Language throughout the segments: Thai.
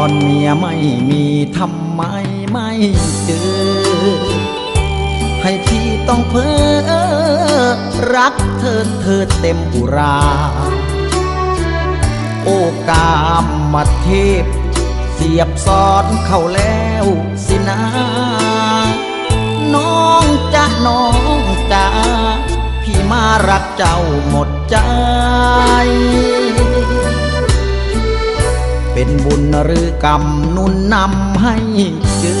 อนเมียไม่มีทำไมไม่เจอ ให้พี่ต้องเพ้อรักเธอเธอเต็มอุรา โอกามมาเทพ เสียบซ้อนเข้าแล้วสินะน้องจะน้องจ้าพี่มารักเจ้าหมดใจ เป็นบุญหรือกรรมนุนนำให้เจอ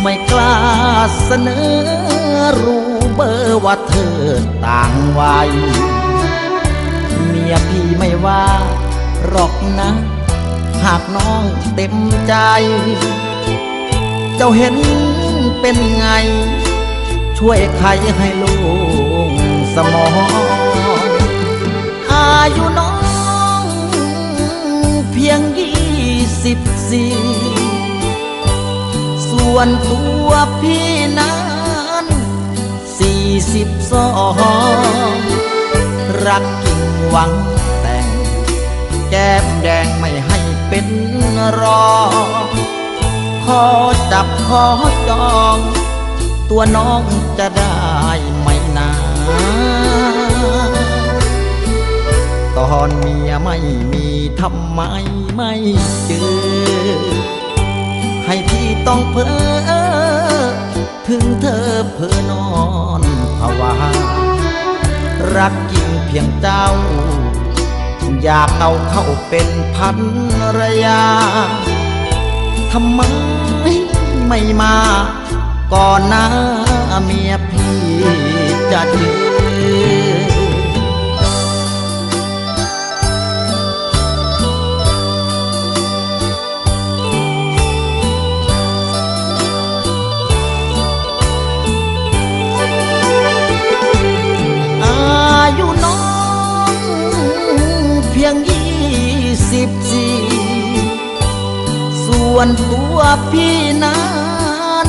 ไม่กล้าเสนอรู้เบอร์ว่าเธอต่างวัยเมียพี่ไม่ว่าหรอกนะ หากน้องเต็มใจ เจ้าเห็นเป็นไง ช่วยใครให้ลูกสมองอายุน้อง สิบสี่ส่วนตัวพี่นั้นสี่สิบสองรักกิ่งหวังแต่ง แก้มแดงไม่ให้เป็นรอ ขอจับขอจอง ตัวน้องจะได้ไหมนา ตอนเมียไม่มีทำไมไม่เจอ ให้พี่ต้องเพ้อถึงเธอเพ้อนอนภาวารักจริงเพียงเจ้า อยากเอาเข้าเป็นพันรยาทำไมไม่มา ก่อนหน้าเมียพี่จะเจอ ส่วนตัวพี่นั้น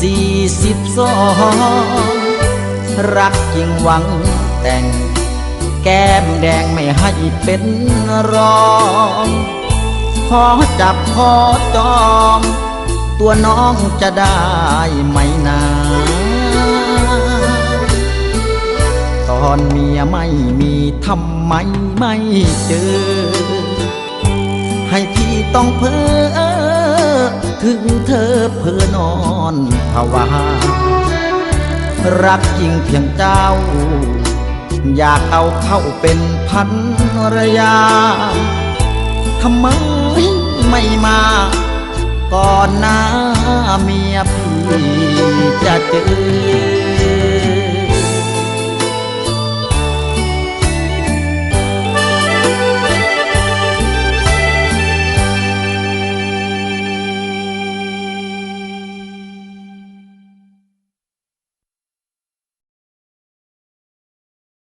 สี่สิบสองรักจริงหวังแต่ง แก้มแดงไม่ให้เป็นรองขอจับขอจองตัวน้องจะได้ไหมนาตอนเมียไม่มีทำไมไม่เจอ ให้พี่ต้องเพ้อถึงเธอเพ้อนอนภาวารักจริงเพียงเจ้า อยากเอาเข้าเป็นพันรยาทำไมไม่มา ก่อนหน้าเมียพี่จะเจอ